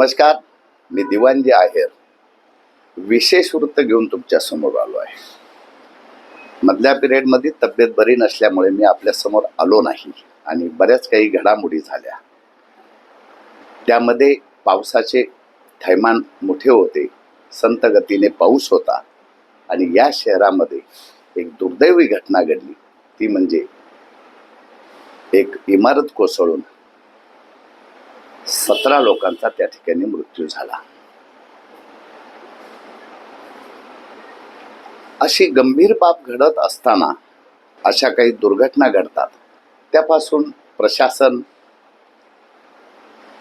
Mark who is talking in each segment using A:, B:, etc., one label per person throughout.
A: नमस्कार मी दिवानजी आहेर. विशेष वृत्त घेऊन तुमच्यासमोर आलो आहे. मधल्या पिरियडमध्ये तब्येत बरी नसल्यामुळे मी आपल्यासमोर आलो नाही आणि बऱ्याच काही घडामोडी झाल्या. त्यामध्ये पावसाचे थैमान मोठे होते संत गतीने पाऊस होता आणि या शहरामध्ये एक दुर्दैवी घटना घडली. ती म्हणजे एक इमारत कोसळून सतरा लोकांचा त्या ठिकाणी मृत्यू झाला. अशी गंभीर बाब घडत असताना अशा काही दुर्घटना घडतात. त्यापासून प्रशासन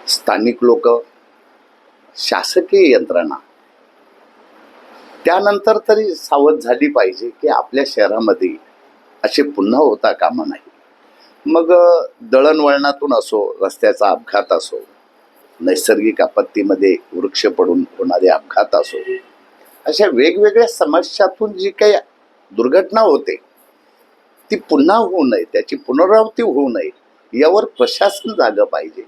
A: स्थानिक लोक शासकीय यंत्रणा. त्यानंतर तरी सावध झाली पाहिजे की आपल्या शहरामध्ये असे पुन्हा होता कामा नाही मग दळणवळणातून असो रस्त्याचा अपघात असो नैसर्गिक आपत्तीमध्ये वृक्ष पडून होणारे अपघात असो अशा वेगवेगळ्या समस्यातून जी काही दुर्घटना होते ती पुन्हा होऊ नये त्याची पुनरावृत्ती होऊ नये यावर प्रशासन जागं पाहिजे.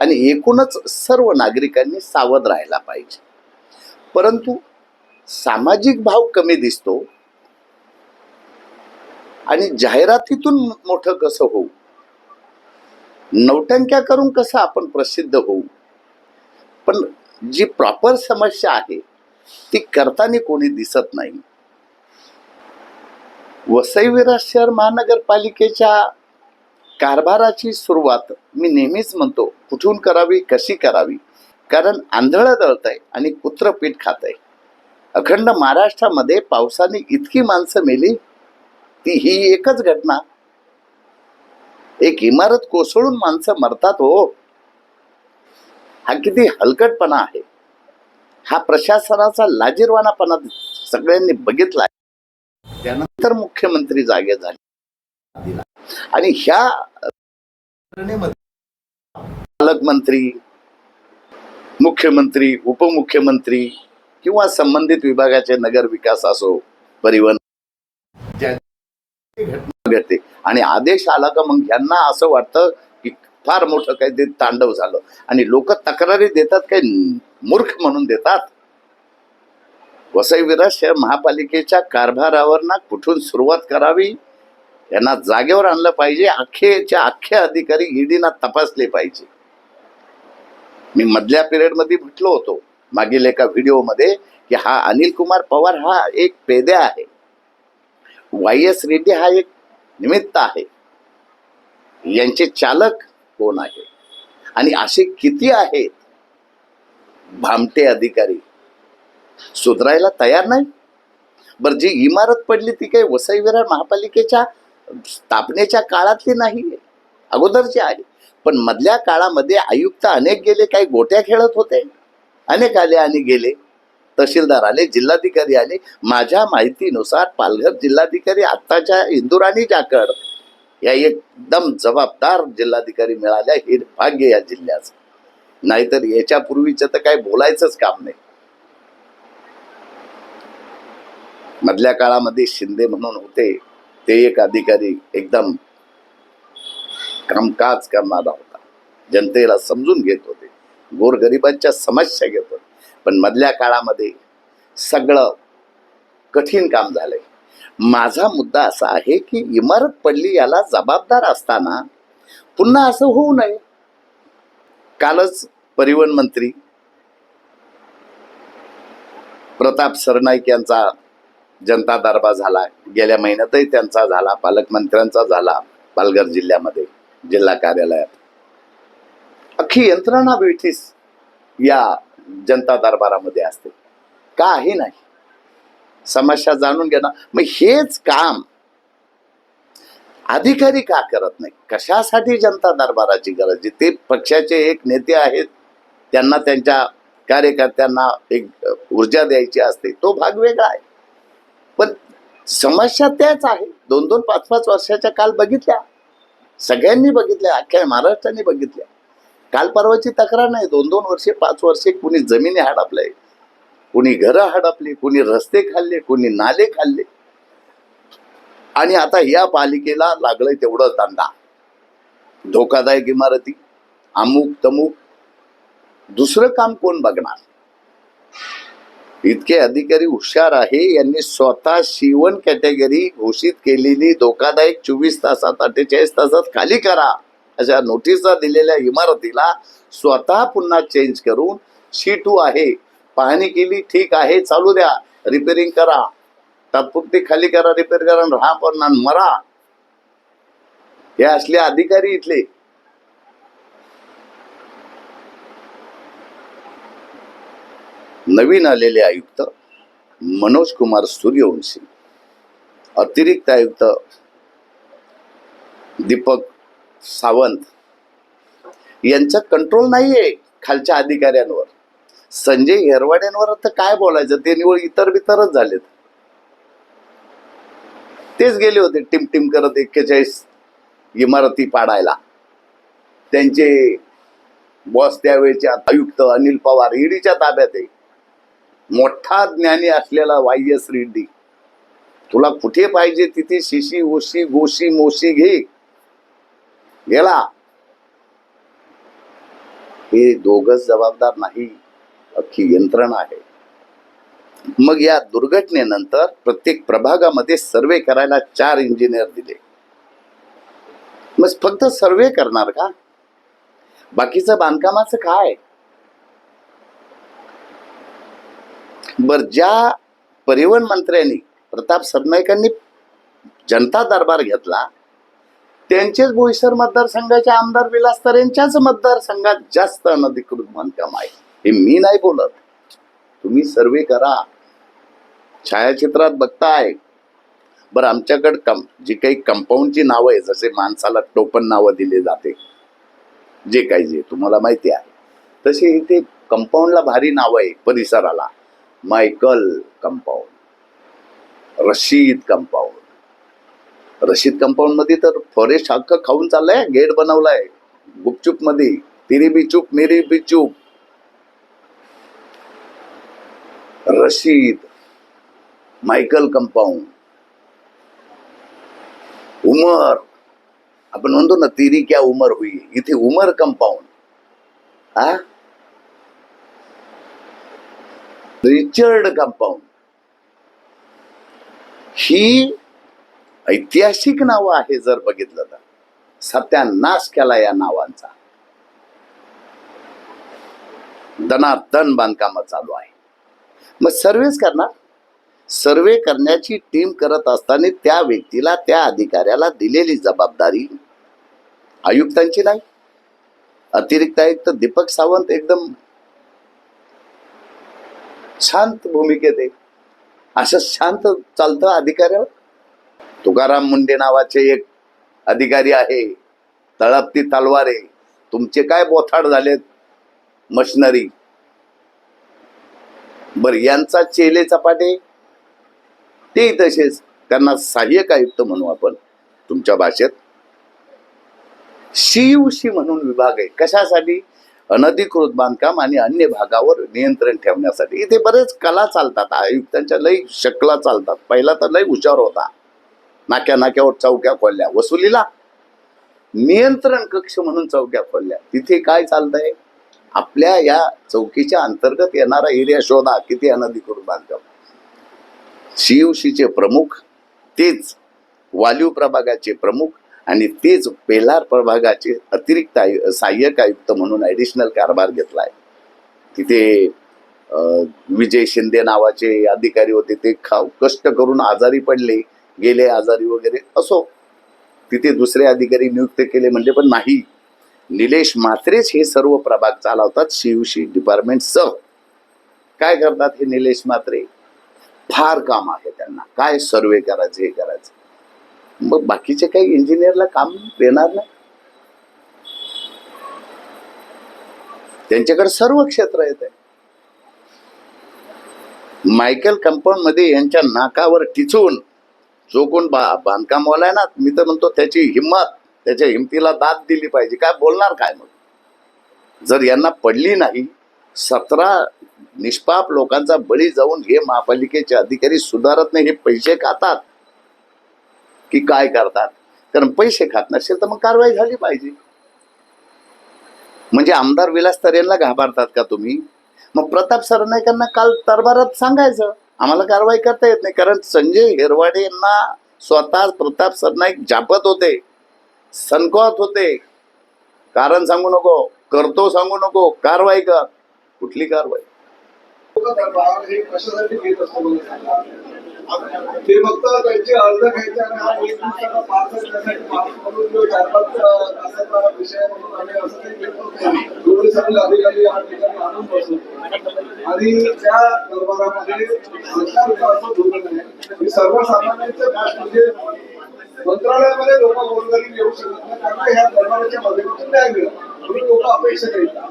A: आणि एकूणच सर्व नागरिकांनी सावध राहायला पाहिजे. परंतु सामाजिक भाव कमी दिसतो आणि जाहिरातीतून मोठं कसं होऊ? नवटंक्या करून कसं आपण प्रसिद्ध होऊ? पण जी प्रॉपर समस्या आहे ती करताना कोणी दिसत नाही. वसईविरा शहर महानगरपालिकेच्या कारभाराची सुरुवात मी नेहमीच म्हणतो कुठून करावी कशी करावी? कारण आंधळं दळत आहे आणि कुत्र पीठ खात आहे अखंड महाराष्ट्रामध्ये पावसाने इतकी माणसं मेली ती ही एकच घटना. एक इमारत कोसळून माणसं मरतात हो. हा किती हलकटपणा आहे. हा प्रशासनाचा लाजीरवानापणा सगळ्यांनी बघितला. त्यानंतर मुख्यमंत्री जागे झाले. आणि ह्या पालकमंत्री मुख्यमंत्री उपमुख्यमंत्री किंवा संबंधित विभागाचे नगर विकास असो परिवहन घटना घडते आणि आदेश आला का मग यांना असं वाटतं की फार मोठं काहीतरी तांडव झालं. आणि लोक तक्रारी देतात काही मूर्ख म्हणून देतात. वसई विराज शहर महापालिकेच्या कारभारावर ना कुठून सुरुवात करावी? यांना जागेवर आणलं पाहिजे. अख्खेच्या अख्खे अधिकारी ईडीना तपासले पाहिजे. मी मधल्या पिरियडमध्ये म्हटलो होतो मागील एका व्हिडिओमध्ये की हा अनिल कुमार पवार हा एक पेद्या आहे. वाय एस रेड्डी हा एक निमित्त आहे. यांचे चालक कोण आहे आणि असे किती आहेत? भामटे अधिकारी. सुधरायला तयार नाही? बरं जी इमारत पडली ती काही वसई विरार महापालिकेच्या स्थापनेच्या काळातली नाही अगोदरची आहे. पण मधल्या काळामध्ये आयुक्त अनेक गेले काही गोट्या खेळत होते. अनेक आले आणि गेले. तहसीलदार आले जिल्हाधिकारी आले. माझ्या माहितीनुसार पालघर जिल्हाधिकारी आत्ताच्या इंदुराणी जाकड या एकदम जबाबदार जिल्हाधिकारी मिळाल्या हे भाग्य या जिल्ह्याचं नाहीतर याच्यापूर्वीचं तर काही बोलायचंच काम नाही. मधल्या काळामध्ये शिंदे म्हणून होते ते एक अधिकारी एकदम कामकाज करणारा होता. जनतेला समजून घेत होते. गोरगरिबांच्या समस्या घेत होते. पण मधल्या काळामध्ये सगळं कठीण काम झालंय. माझा मुद्दा असा आहे की इमारत पडली याला जबाबदार असताना पुन्हा असं होऊ नये. कालच परिवहन मंत्री प्रताप सरनाईक यांचा जनता दरबार झाला. गेल्या महिन्यातही त्यांचा झाला पालकमंत्र्यांचा झाला पालघर जिल्ह्यामध्ये जिल्हा कार्यालयात. अख्खी यंत्रणा ब्रिटिश या जनता दरबारामध्ये असते. काही नाही. समस्या जाणून घेणं. मग हेच काम अधिकारी का करत नाही? कशासाठी जनता दरबाराची गरज आहे? ते पक्षाचे एक नेते आहेत. त्यांना त्यांच्या कार्यकर्त्यांना एक ऊर्जा द्यायची असते. तो भाग वेगळा आहे. पण समस्या त्याच आहे. दोन दोन पाच पाच वर्षाच्या काल बघितल्या. सगळ्यांनी बघितल्या. अख्ख्या महाराष्ट्राने बघितल्या. काल परवाची तक्रार नाही. दोन दोन वर्षे पाच वर्षे कुणी जमिनी हडपले. कुणी घरं हडपली कुणी रस्ते खाल्ले कुणी नाले खाल्ले. आणि आता या पालिकेला लागलंय तेवढं दांडा धोकादायक इमारती अमुक तमुक. दुसरं काम कोण बघणार? इतके अधिकारी हुशार आहे यांनी स्वतः शिवण कॅटेगरी घोषित केलेली धोकादायक चोवीस तासात अठ्ठेचाळीस तासात खाली करा. अशा नोटिसा दिलेल्या इमारतीला स्वतः पुन्हा चेंज करून सी टू आहे. पाहणी केली ठीक आहे चालू द्या रिपेरिंग करा. तात्पुरती खाली करा रिपेअर करा राहा पण मरा. हे असले अधिकारी इथले. नवीन आलेले आयुक्त मनोज कुमार सूर्यवंशी अतिरिक्त आयुक्त दीपक सावंत. यांचा कंट्रोल नाहीये खालच्या अधिकाऱ्यांवर. संजय हेरवाड्यांवर तर काय बोलायचं? ते निवड इतर बितरच झालेत. तेच गेले होते टिम करत एक्केचाळीस इमारती पाडायला. त्यांचे बॉस त्यावेळेचे आयुक्त अनिल पवार ईडीच्या ताब्यात आहे. मोठा ज्ञानी असलेला वाय एस रेड्डी. तुला कुठे पाहिजे तिथे शिशी ओशी गोशी मोशी घे. गेला. हे दोघच जबाबदार नाही अख्खी यंत्रणा आहे. मग या दुर्घटनेनंतर प्रत्येक प्रभागामध्ये सर्वे करायला चार इंजिनियर दिले. मग फक्त सर्वे करणार का? बाकीचं बांधकामाचं काय? बर ज्या परिवहन मंत्र्यांनी प्रताप सरनाईकांनी जनता दरबार घेतला त्यांचेच बोईसर मतदारसंघाचे आमदार विलास यांच्याच मतदारसंघात जास्त अनधिकृत बांधकाम आहे हे मी नाही बोलत. तुम्ही सर्वे करा. छायाचित्रात बघताय. बरं आमच्याकडे कम जी काही कंपाऊंडची नावं आहे जसे माणसाला टोपण नावं दिले जाते. जे काही जे तुम्हाला माहिती आहे. तसे इथे कंपाऊंडला भारी नाव आहे परिसराला. Michael compound. Rashid compound. Rashid कंपाऊंडमध्ये तर फॉरेस्ट हक्क खाऊन चाललाय गेट बनवलाय. गुपचूपमध्ये तिरी बी चूप मेरी बी चूप रशीद मायकल कंपाऊंड. उमर आपण म्हणतो ना तिरी क्या उमर हुई. इथे उमर कंपाऊंड. हा रिचर्ड कंपाऊंड. ही ऐतिहासिक नावं आहे जर बघितलं तर. सत्यानाश केला या नावांचा. दनादन बांधकाम चालू आहे. मग सर्वेच करणार? सर्वे करण्याची टीम करत असताना त्या व्यक्तीला त्या अधिकाऱ्याला दिलेली जबाबदारी आयुक्तांची नाही. अतिरिक्त आयुक्त दीपक सावंत एकदम शांत भूमिकेत आहे. असं शांत चालतं अधिकाऱ्यावर? तुकाराम मुंडे नावाचे एक अधिकारी आहे तळपती तलवारे. तुमचे काय बोथाड झालेत? मशनरी. बर यांचा चेले चपाटे? ते तसेच. त्यांना सहाय्यक आयुक्त म्हणू आपण तुमच्या भाषेत. शिवशी म्हणून विभाग आहे. कशासाठी? अनधिकृत बांधकाम आणि अन्य भागावर नियंत्रण ठेवण्यासाठी. इथे बरेच कला चालतात. आयुक्तांच्या लई शकला चालतात. पहिला तर लई हुशार होता. नाक्या नाक्यावर चौक्या खोलल्या. वसुलीला नियंत्रण कक्ष म्हणून चौक्या खोलल्या. तिथे काय चालतंय? आपल्या या चौकीच्या अंतर्गत येणारा एरिया शोधा किती अनधिकृत बांधकाम शिवशीचे प्रमुख तेच वालीव प्रभागाचे प्रमुख आणि तेच पेलार प्रभागाचे अतिरिक्त आयु सहाय्यक आयुक्त म्हणून ॲडिशनल कारभार घेतलाय. तिथे अं, विजय शिंदे नावाचे अधिकारी होते. ते खा कष्ट करून आजारी पडले. गेले आजारी वगैरे असो. तिथे दुसरे अधिकारी नियुक्त केले म्हणजे पण नाही. निलेश मात्रेच हे सर्व प्रभाग चालवतात शिवशी डिपार्टमेंटसह काय करतात हे निलेश मात्रे फार काम आहे त्यांना. काय सर्वे करायचं हे करायचं. मग बाकीचे काही इंजिनियरला काम देणार नाही. त्यांच्याकडे सर्व क्षेत्र येत आहे. मायकल कंपाऊंडमध्ये यांच्या नाकावर टिचून जो कोण बा बांधकामवाला आहे ना मी तर म्हणतो त्याची हिंमत त्याच्या हिमतीला दाद दिली पाहिजे. काय बोलणार काय मग? जर यांना पडली नाही सतरा निष्पाप लोकांचा बळी जाऊन हे महापालिकेचे अधिकारी सुधारत नाही हे पैसे खातात. की काय करतात? कारण पैसे खात नसेल तर मग कारवाई झाली पाहिजे. म्हणजे आमदार विलास तरेंना घाबरतात का तुम्ही? मग प्रताप सरनाईकांना काल तरबारात सांगायचं. आम्हाला कारवाई करता येत नाही. कारण संजय हिरवाडे यांना स्वतः प्रताप सरनाईक जापत होते सनकवत होते. कारण सांगू नको करतो सांगू नको कारवाई कर. कुठली कारवाई?
B: आणि त्या दरबारामध्ये सरकार सर्वसामान्यांचं म्हणजे मंत्रालयामध्ये लोक गोरगरीब येऊ शकत नाही कारण ह्या दरबाराच्या माध्यमातून न्याय मिळत म्हणून लोक अपेक्षा करतात.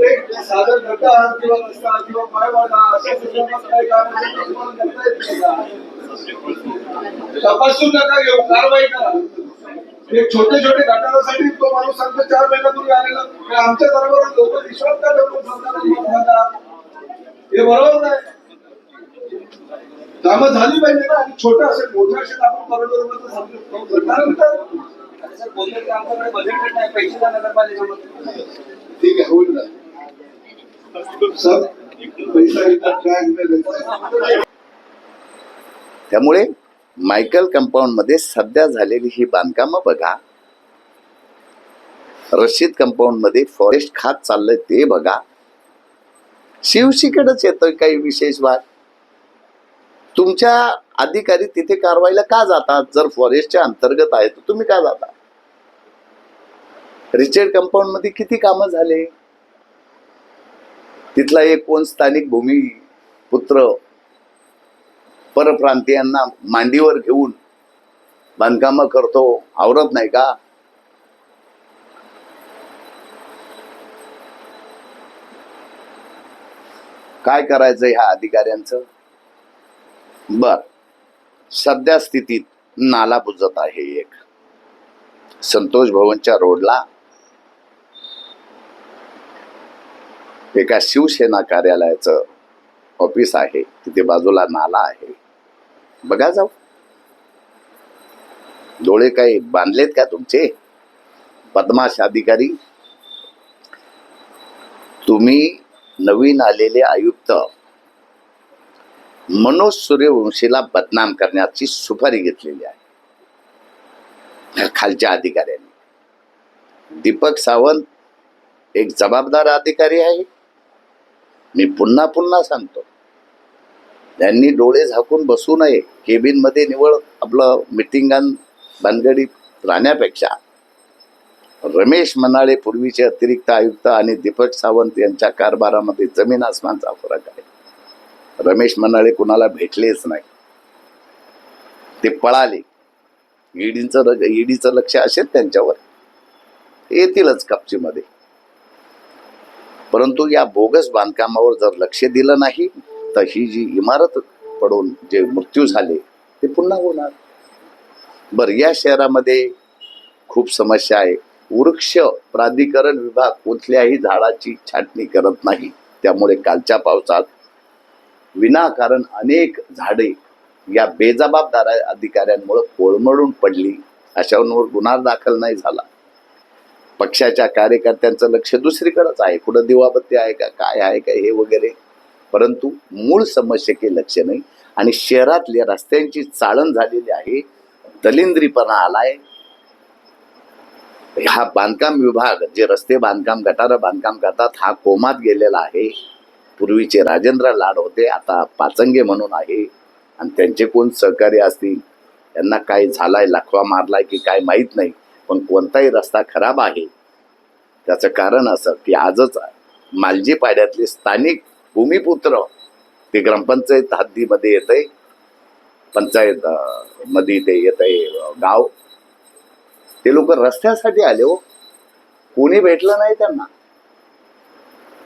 B: एक साधन गटा किंवा रस्ता किंवा पायवाटा अशा संदर्भात काही काम करता येत नाही तपासून नका घेऊ कारवाई करा. एक छोटे छोटे घटनासाठी तो माणूस सांगतो चार महिन्यापूर्वी आलेला. आमच्या दरबारात लोक विश्वास का ठेवून सांगतात हे बरोबर नाही. कामं झाली पाहिजे ना आणि छोटं असेल मोठं असेल आपण बरोबर ठीक आहे होईल ना. सर पैसा
A: त्यामुळे मायकल कंपाऊंडमध्ये सध्या झालेली ही बांधकामं बघा. रशीद कंपाऊंडमध्ये फॉरेस्ट खात चाललंय ते बघा. शिवशीकडेच येतोय काही विशेष भाग. तुमच्या अधिकारी तिथे कारवाईला का जातात? जर फॉरेस्टच्या अंतर्गत आहे तर तुम्ही का जाता? रिचर्ड कंपाऊंडमध्ये किती कामं झाले? तिथला एक कोण स्थानिक भूमी पुत्र परप्रांतीयांना मांडीवर घेऊन बांधकामं करतो आवरत नाही का? काय करायचं ह्या अधिकाऱ्यांचं? बर. सध्या स्थितीत नाला बुजत आहे एक. संतोष भवनच्या रोडला एका शिवसेना कार्यालयाचं ऑफिस आहे. तिथे बाजूला नाला आहे. बघा जाऊ. डोळे काही बांधलेत का तुमचे? बदमाश अधिकारी तुम्ही नवीन आलेले आयुक्त मनोज सूर्यवंशीला बदनाम करण्याची सुपारी घेतलेली आहे. खालच्या अधिकाऱ्यांनी. दीपक सावंत एक जबाबदार अधिकारी आहे. मी पुन्हा पुन्हा सांगतो. त्यांनी डोळे झाकून बसू नये. केबिनमध्ये निवड निवळ आपलं मिटिंगां भानगडीत राहण्यापेक्षा. रमेश मनाळे पूर्वीचे अतिरिक्त आयुक्त आणि दीपक सावंत यांच्या कारभारामध्ये जमीन आसमानचा फरक आहे. रमेश मनाळे कुणाला भेटलेच नाही. ते पळाले. ईडीचं ईडीचं लक्ष असेल त्यांच्यावर. येतीलच कपचीमध्ये. परंतु या बोगस बांधकामावर जर लक्ष दिलं नाही तर ही जी इमारत पडून जे मृत्यू झाले ते पुन्हा होणार. बर या शहरामध्ये खूप समस्या आहे. वृक्ष प्राधिकरण विभाग कुठल्याही झाडाची छाटणी करत नाही. त्यामुळे कालच्या पावसात विनाकारण अनेक झाडे या बेजबाबदार अधिकाऱ्यांमुळे कोळमडून पडली. अशांवर गुन्हा दाखल नाही झाला. पक्षाच्या कार्यकर्त्यांचं लक्ष दुसरीकडेच आहे. कुठं दिवाबत्ती आहे का? काय आहे का? हे वगैरे. परंतु मूळ समस्येकडे लक्ष नाही. आणि शहरातल्या रस्त्यांची चाळण झालेली आहे. दलिंद्रीपणा आलाय. हा बांधकाम विभाग जे रस्ते बांधकाम गटार बांधकाम करतात हा कोमात गेलेला आहे. पूर्वीचे राजेंद्र लाड होते आता पाचंगे म्हणून आहे. आणि त्यांचे कोण सहकारी असतील? त्यांना काय झालाय लखवा मारलाय की काय माहीत नाही. पण कोणताही रस्ता खराब आहे. त्याचं कारण असं की आजच मालजी पाड्यातले स्थानिक भूमिपुत्र ते ग्रामपंचायत हद्दीमध्ये येत आहे पंचायत मध्ये ते येत आहे गाव. ते लोक रस्त्यासाठी आले हो. कोणी भेटलं नाही त्यांना.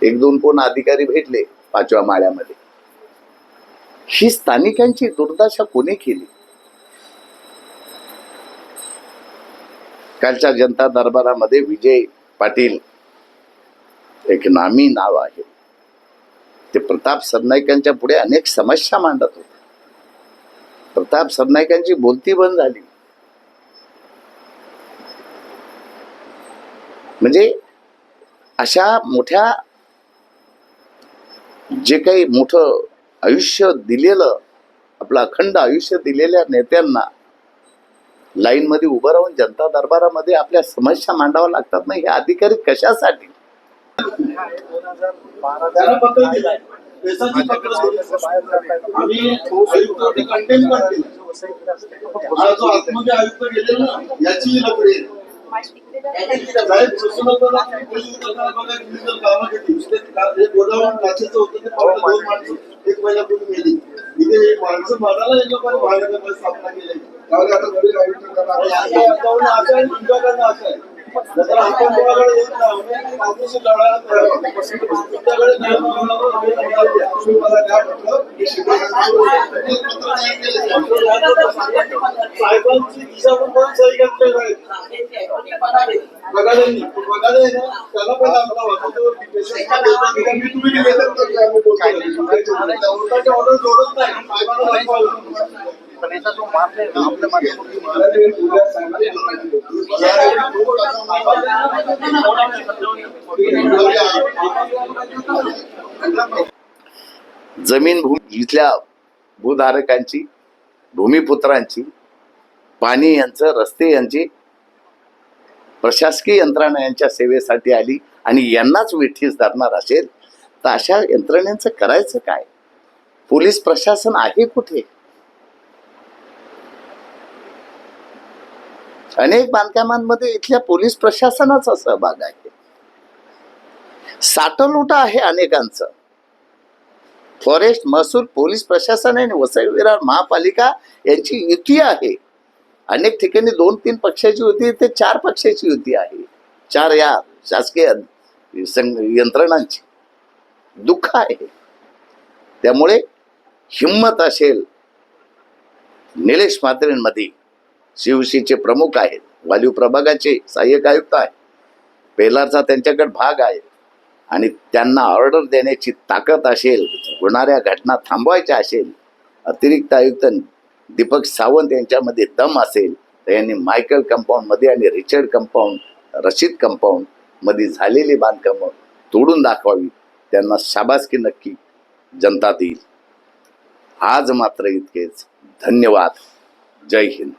A: एक दोन कोण अधिकारी भेटले पाचव्या माळ्यामध्ये. ही स्थानिकांची दुर्दशा कोणी केली? कालच्या जनता दरबारामध्ये विजय पाटील एक नामी नाव आहे. ते प्रताप सरनाईकांच्या पुढे अनेक समस्या मांडत होते. प्रताप सरनाईकांची बोलती बंद झाली. म्हणजे अशा मोठ्या जे काही मोठं आयुष्य दिलेलं आपलं अखंड आयुष्य दिलेल्या नेत्यांना लाईनमध्ये उभं राहून जनता दरबारामध्ये आपल्या समस्या मांडाव्या लागतात ना हे अधिकारी कशासाठी
C: आयुक्त गेले ना याची लपडी आहे. साहेब कृष्णनगरला पोलीस विभागाला बघा किती जण कामं केली. ते का- हे गोडाऊन काचेचं होतं ते फक्त दोन माणसं एक महिन्यापूर्वी मेली इथे हे माणसं मारायला या लोकांनी भाड्याने स्थापना केली त्यामुळे आता पोलीस आयुक्त करणार आहे. आयुक्तांना असं आहे मला नाही साहेबांची दिशा पण कोण सही मार्ग आहे बघायला बघायला ना त्याला पण आपला ऑर्डर जोडत नाही साहेबांना
A: जमीन भूमी इथल्या भूधारकांची भूमिपुत्रांची पाणी यांचं रस्ते यांची प्रशासकीय यंत्रणा यांच्या सेवेसाठी आली आणि यांनाच वेठीस धरणार असेल तर अशा यंत्रणेचं करायचं काय? पोलीस प्रशासन आहे कुठे? अनेक बांधकामांमध्ये इथल्या पोलीस प्रशासनाचा सहभाग आहे. साठवलुटा आहे अनेकांचं. फॉरेस्ट महसूल पोलीस प्रशासन आणि वसई विरार महापालिका यांची युती आहे. अनेक ठिकाणी दोन तीन पक्षाची युती ते चार पक्षाची युती आहे. चार या शासकीय यंत्रणांची. दुःख आहे. त्यामुळे हिंमत असेल निलेश म्हात्रेंमध्ये. शिवशीचे प्रमुख आहेत. वालीव प्रभागाचे सहाय्यक आयुक्त आहे पेलारचा त्यांच्याकडे भाग आहे. आणि त्यांना ऑर्डर देण्याची ताकद असेल होणाऱ्या घटना थांबवायच्या असेल अतिरिक्त आयुक्त दीपक सावंत यांच्यामध्ये दम असेल तर यांनी मायकल कंपाऊंडमध्ये आणि रिचर्ड कंपाऊंड रशीद कंपाऊंडमध्ये झालेली बांधकामं तोडून दाखवावी. त्यांना शाबासकी नक्की जनता देईल. आज मात्र इतकेच. धन्यवाद. जय हिंद.